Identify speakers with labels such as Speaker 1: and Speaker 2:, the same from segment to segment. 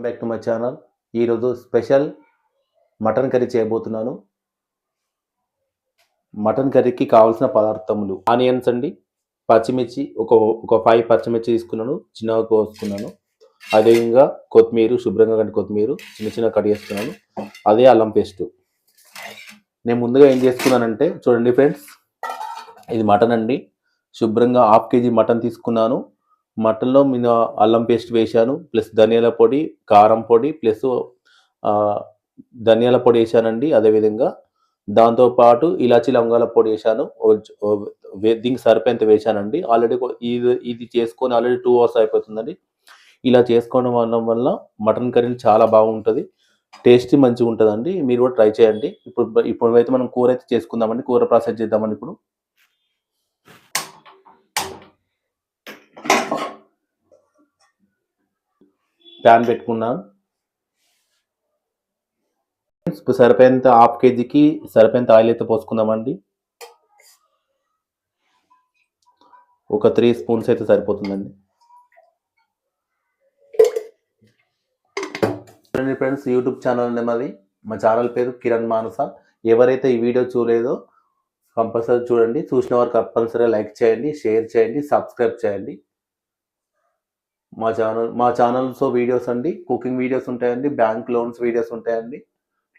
Speaker 1: Welcome back to my channel ఈరోజు special mutton curry చేయబోతున్నాను. Mutton కర్రీకి కావాల్సిన పదార్థములు ఆనియన్స్ అండి పచ్చిమిర్చి ఒక ఒక ఫైవ్ పచ్చిమిర్చి తీసుకున్నాను చిన్నగా కోసుకున్నాను. అదేవిధంగా కొత్తిమీర శుభ్రంగా కంటే కొత్తిమీర చిన్న చిన్న కట్ చేసుకున్నాను. అదే అల్లం పేస్ట్. నేను ముందుగా ఏం చేసుకున్నానంటే చూడండి ఫ్రెండ్స్ ఇది మటన్ అండి. శుభ్రంగా హాఫ్ కేజీ మటన్ తీసుకున్నాను. మటన్లో నేను అల్లం పేస్ట్ వేశాను ప్లస్ ధనియాల పొడి కారం పొడి ప్లస్ ధనియాల పొడి వేసానండి అదేవిధంగా. దాంతోపాటు ఇలాచి లవంగాల పొడి వేసాను దీనికి సరిపోయేంత వేసానండి ఆల్రెడీ ఇది ఇది చేసుకొని ఆల్రెడీ టూ అవర్స్ అయిపోతుందండి. ఇలా చేసుకోవడం వల్ల వల్ల మటన్ కర్రీ చాలా బాగుంటుంది టేస్టీ మంచిగా ఉంటుందండి మీరు కూడా ట్రై చేయండి. ఇప్పుడు ఇప్పుడు అయితే మనం కూర అయితే చేసుకుందామండి కూర ప్రాసెస్ చేద్దామండి ఇప్పుడు. ప్యాన్ పెట్టుకున్నాను ఇప్పుడు సరిపోయేంత హాఫ్ కేజీకి సరిపోయేంత ఆయిల్ అయితే పోసుకుందామండి. ఒక త్రీ స్పూన్స్ అయితే సరిపోతుందండి. చూడండి ఫ్రెండ్స్ యూట్యూబ్ ఛానల్ ఉంది మాది. మా ఛానల్ పేరు కిరణ్ మానస. ఎవరైతే ఈ వీడియో చూడలేదో కంపల్సరీ చూడండి. చూసిన వారు కంపల్సరీ లైక్ చేయండి షేర్ చేయండి సబ్స్క్రైబ్ చేయండి. మా ఛానల్ మా ఛానల్స్ వీడియోస్ అండి. కుకింగ్ వీడియోస్ ఉంటాయండి. బ్యాంక్ లోన్స్ వీడియోస్ ఉంటాయండి.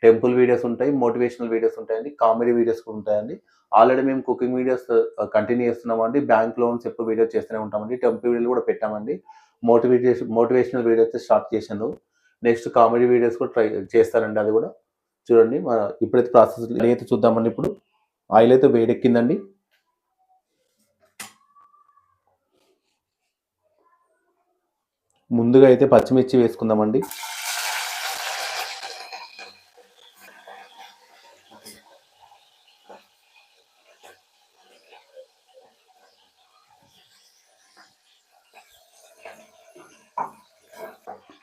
Speaker 1: టెంపుల్ వీడియోస్ ఉంటాయి. మోటివేషనల్ వీడియోస్ ఉంటాయండి. కామెడీ వీడియోస్ కూడా ఉంటాయండి. ఆల్రెడీ మేము కుకింగ్ వీడియోస్ కంటిన్యూ చేస్తున్నామండి. బ్యాంక్ లోన్స్ ఎప్పుడు వీడియోస్ చేస్తూనే ఉంటామండి. టెంపుల్ వీడియోలు కూడా పెట్టామండి. మోటివేషన్ మోటివేషనల్ వీడియోస్ స్టార్ట్ చేశాను. నెక్స్ట్ కామెడీ వీడియోస్ కూడా ట్రై చేస్తానండి అది కూడా. చూడండి మన ఇప్పుడైతే ప్రాసెస్ అయితే చూద్దామండి ఇప్పుడు. ఆయిల్ అయితే వేడెక్కిందండి. ముందుగా అయితే పచ్చిమిర్చి వేసుకుందామండి.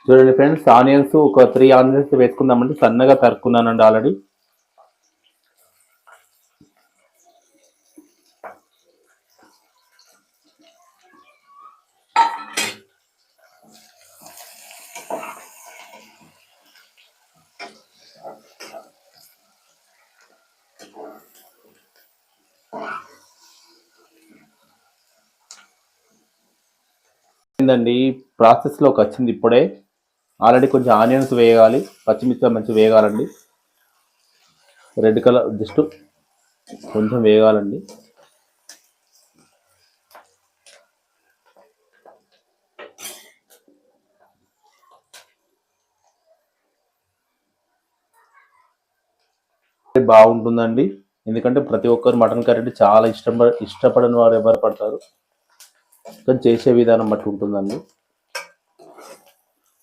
Speaker 1: చూడండి ఫ్రెండ్స్ ఆనియన్స్ ఒక త్రీ ఆనియన్స్ వేసుకుందామండి. సన్నగా తరుక్కున్నానండి ఆల్రెడీ. ఏంటండి ప్రాసెస్లోకి వచ్చింది ఇప్పుడే. ఆల్రెడీ కొంచెం ఆనియన్స్ వేయాలి. పచ్చిమిర్చి మంచి వేగాలండి. రెడ్ కలర్ జస్ట్ కొంచెం వేగాలండి. బాగుంటుందండి. ఎందుకంటే ప్రతి ఒక్కరు మటన్ కర్రీ అంటే చాలా ఇష్టపడ ఇష్టపడని వారు ఎవరు పడతారు. కానీ చేసే విధానం బట్టి ఉంటుందండి.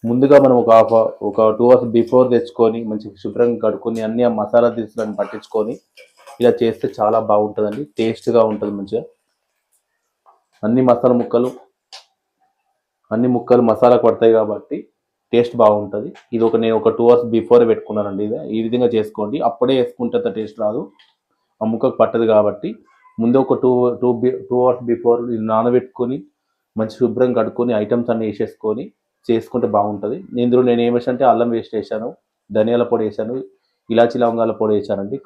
Speaker 1: ముందుగా మనం ఒక హాఫ్ ఒక టూ అవర్స్ బిఫోర్ తెచ్చుకొని మంచి శుభ్రంగా కడుక్కొని అన్ని ఆ మసాలా దినుసులను పట్టించుకొని ఇలా చేస్తే చాలా బాగుంటుందండి. టేస్ట్గా ఉంటుంది మంచిగా. అన్ని మసాలా ముక్కలు అన్ని ముక్కలు మసాలా పడతాయి కాబట్టి టేస్ట్ బాగుంటుంది. ఇది ఒక నేను ఒక టూ అవర్స్ బిఫోర్ పెట్టుకున్నానండి ఇది ఈ విధంగా చేసుకోండి. అప్పుడే వేసుకుంటే అంత టేస్ట్ రాదు. ఆ ముక్కకు పట్టదు కాబట్టి ముందే ఒక two two two hours before నానబెట్టుకొని మంచి శుభ్రం కడుక్కొని ఐటమ్స్ అన్నీ వేసేసుకొని చేసుకుంటే బాగుంటుంది. ఇందులో నేను ఏం అంటే అల్లం వేస్ట్ వేసాను ధనియాల పొడి వేసాను ఇలాచి లవంగాల పొడి వేసానండి.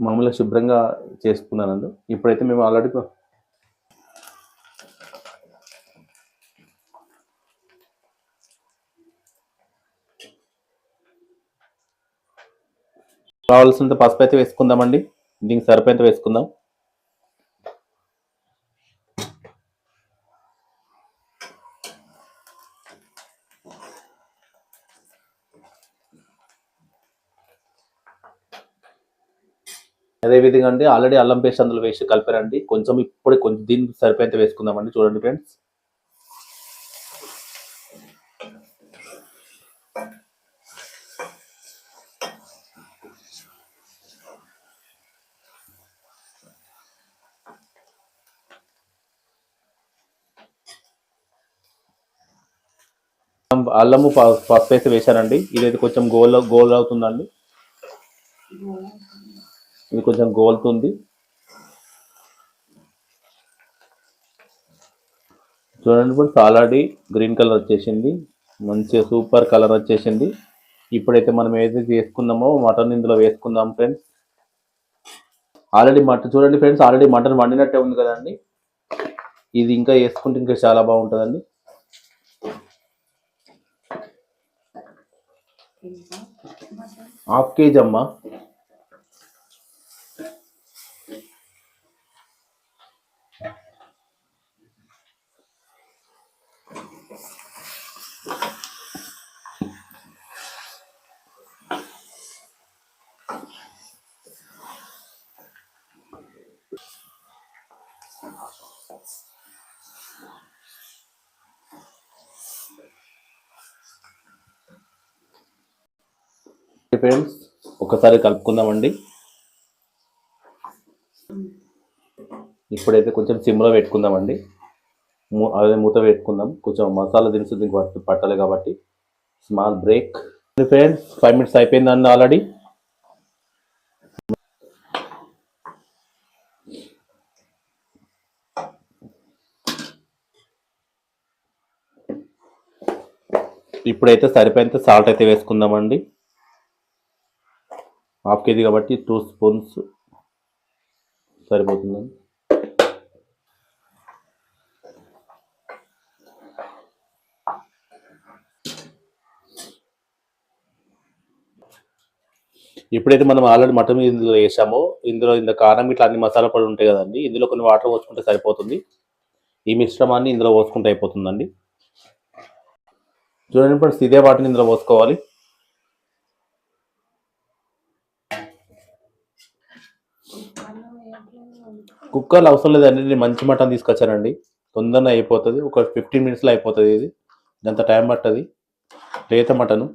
Speaker 1: మామూలుగా శుభ్రంగా చేసుకున్నానండి ఇప్పుడైతే మేము ఆల్రెడీ కావాల్సినంత పసుపు అయితే వేసుకుందామండి. దీనికి సరిపోయేంత వేసుకుందాం. అదే విధంగా అండి ఆల్రెడీ అల్లం పేస్ట్ అందులో వేసి కలిపారండి. కొంచెం ఇప్పుడు కొంచెం దీనికి సరిపోయేంత వేసుకుందామండి. చూడండి ఫ్రెండ్స్. అల్లము ప- పసుపు వేసి వేశానండి ఇదైతే కొంచెం గోల్ గోల్ అవుతుందండి. ఇది కొంచెం గోల్తుంది. చూడండి ఇప్పుడు ఆల్రెడీ గ్రీన్ కలర్ వచ్చేసింది. మంచిగా సూపర్ కలర్ వచ్చేసింది. ఇప్పుడైతే మనం ఏదైతే వేసుకున్నామో మటన్ ఇందులో వేసుకుందాం ఫ్రెండ్స్. ఆల్రెడీ మటన్ చూడండి ఫ్రెండ్స్ ఆల్రెడీ మటన్ వండినట్టే ఉంది కదండి. ఇది ఇంకా వేసుకుంటే ఇంకా చాలా బాగుంటుందండి. హాఫ్ కేజీ అమ్మా ఫ్రెండ్స్ ఒకసారి కలుపుకుందామండి. ఇప్పుడైతే కొంచెం సిమ్లో పెట్టుకుందామండి. మూ- అదే మూత పెట్టుకుందాం. కొంచెం మసాలా దినుసు దీనికి పట్టాలి కాబట్టి. Small break. Friends five minutes అయిపోయిందండి ఆల్రెడీ. ఇప్పుడైతే సరిపోయేంత సాల్ట్ అయితే వేసుకుందామండి. హాఫ్ కేజీ కాబట్టి టూ స్పూన్స్ సరిపోతుందండి ఇప్పుడైతే మనం ఆల్రెడీ మటన్ ఇందులో వేసామో. ఇందులో ఇంత కారం ఇట్లా అన్ని మసాలా పొడి ఉంటాయి కదండి. ఇందులో కొన్ని వాటర్ పోసుకుంటే సరిపోతుంది. ఈ మిశ్రమాన్ని ఇందులో పోసుకుంటే అయిపోతుందండి. చూడండి ఇప్పుడు ఇదే వాటిని ఇందులో పోసుకోవాలి. కుక్కర్లు అవసరం లేదండి నేను మంచి మటన్ తీసుకొచ్చానండి. తొందరగా అయిపోతుంది ఒక ఫిఫ్టీన్ మినిట్స్లో అయిపోతుంది ఇది. ఎంత టైం పట్టది. లేత మటను.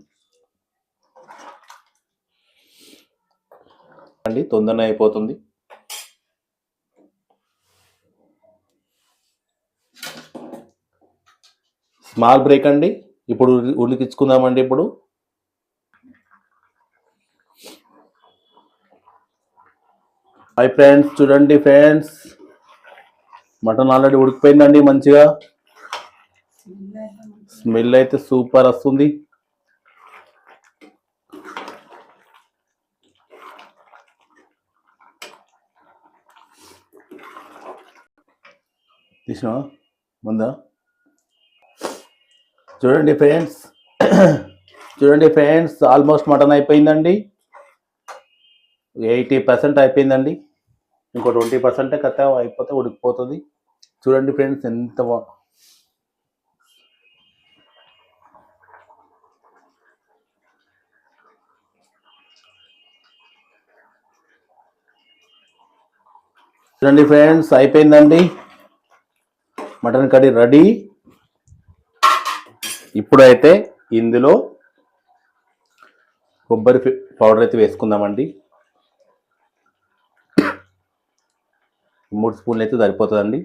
Speaker 1: అండి తొందరగా అయిపోతుంది. స్మాల్ బ్రేక్ అండి. ఇప్పుడు ఉడి- ఉడికించుకుందామండి ఇప్పుడు. హాయ్ ఫ్రెండ్స్ చూడండి ఫ్రెండ్స్ మటన్ ఆల్రెడీ ఉడికిపోయిందండి మంచిగా. స్మెల్ అయితే సూపర్ వస్తుంది. తీసినా ముందా? చూడండి ఫ్రెండ్స్ చూడండి ఫ్రెండ్స్ ఆల్మోస్ట్ మటన్ అయిపోయిందండి. ఎయిటీ పర్సెంట్ అయిపోయిందండి. ఇంకో ట్వంటీ పర్సెంటే కథ అయిపోతే ఉడికిపోతుంది. చూడండి ఫ్రెండ్స్ ఎంత చూడండి ఫ్రెండ్స్ అయిపోయిందండి. Mutton curry ready. ఇప్పుడైతే ఇందులో కొబ్బరి పౌడర్ అయితే వేసుకుందామండి. మూడు స్పూన్లు అయితే సరిపోతుందండి.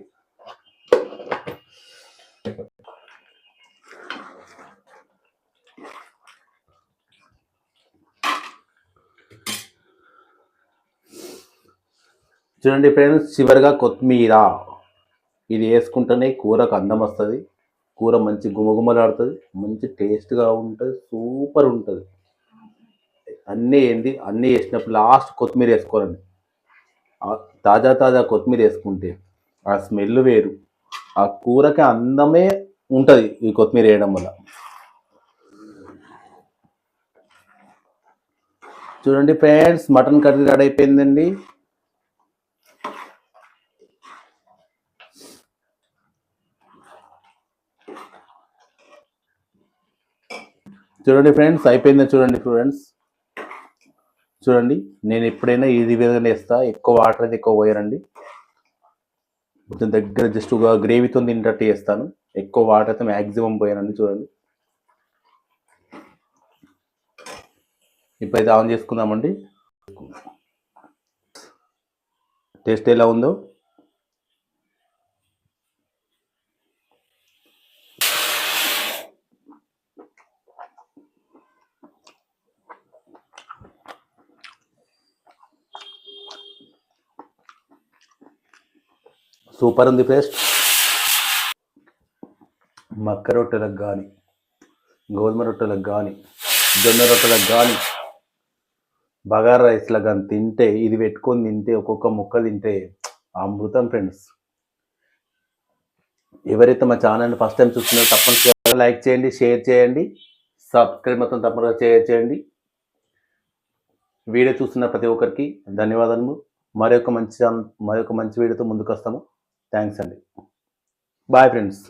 Speaker 1: చూడండి ఫ్రెండ్స్ చివరిగా కొత్తిమీర. ఇది వేసుకుంటేనే కూరకు అందం వస్తుంది. కూర మంచి గుమగుమలాడుతుంది మంచి టేస్ట్గా ఉంటుంది సూపర్ ఉంటుంది. అన్నీ ఏంది అన్నీ వేసినప్పుడు లాస్ట్ కొత్తిమీర వేసుకోవాలండి. తాజా తాజా కొత్తిమీర వేసుకుంటే ఆ స్మెల్ వేరు. ఆ కూరకి అందమే ఉంటుంది ఈ కొత్తిమీర వేయడం వల్ల. చూడండి ఫ్రెండ్స్ మటన్ కర్రీ రెడీ అయిపోయిందండి. చూడండి ఫ్రెండ్స్ అయిపోయింది చూడండి ఫ్రెండ్స్. చూడండి నేను ఎప్పుడైనా ఇది విధంగా వేస్తా ఎక్కువ వాటర్ అయితే ఎక్కువ పోయారండి. కొంచెం దగ్గర జస్ట్ ఒక గ్రేవీతో తింటట్టు చేస్తాను. ఎక్కువ వాటర్ అయితే మ్యాక్సిమం పోయానండి చూడండి. ఇప్పుడైతే ఆన్ చేసుకుందామండి. టేస్ట్ ఎలా ఉందో? సూపర్ ఉంది పేస్ట్. మక్క రొట్టెలకు కానీ గోధుమ రొట్టెలకు కానీ జొన్న రొట్టెలకు కానీ బగారా రైస్లకు కానీ తింటే ఇది పెట్టుకొని తింటే ఒక్కొక్క ముక్క తింటే అమృతం ఫ్రెండ్స్. ఎవరైతే మా ఛానల్ని ఫస్ట్ టైం చూస్తున్నారో తప్పనిసరిగా లైక్ చేయండి షేర్ చేయండి సబ్స్క్రైబ్ మొత్తం తప్పనిసరిగా షేర్ చేయండి. వీడియో చూస్తున్న ప్రతి ఒక్కరికి ధన్యవాదాలు మరొక మంచి మరొక మంచి వీడియోతో ముందుకు వస్తాము థ్యాంక్స్ అండి బాయ్ ఫ్రెండ్స్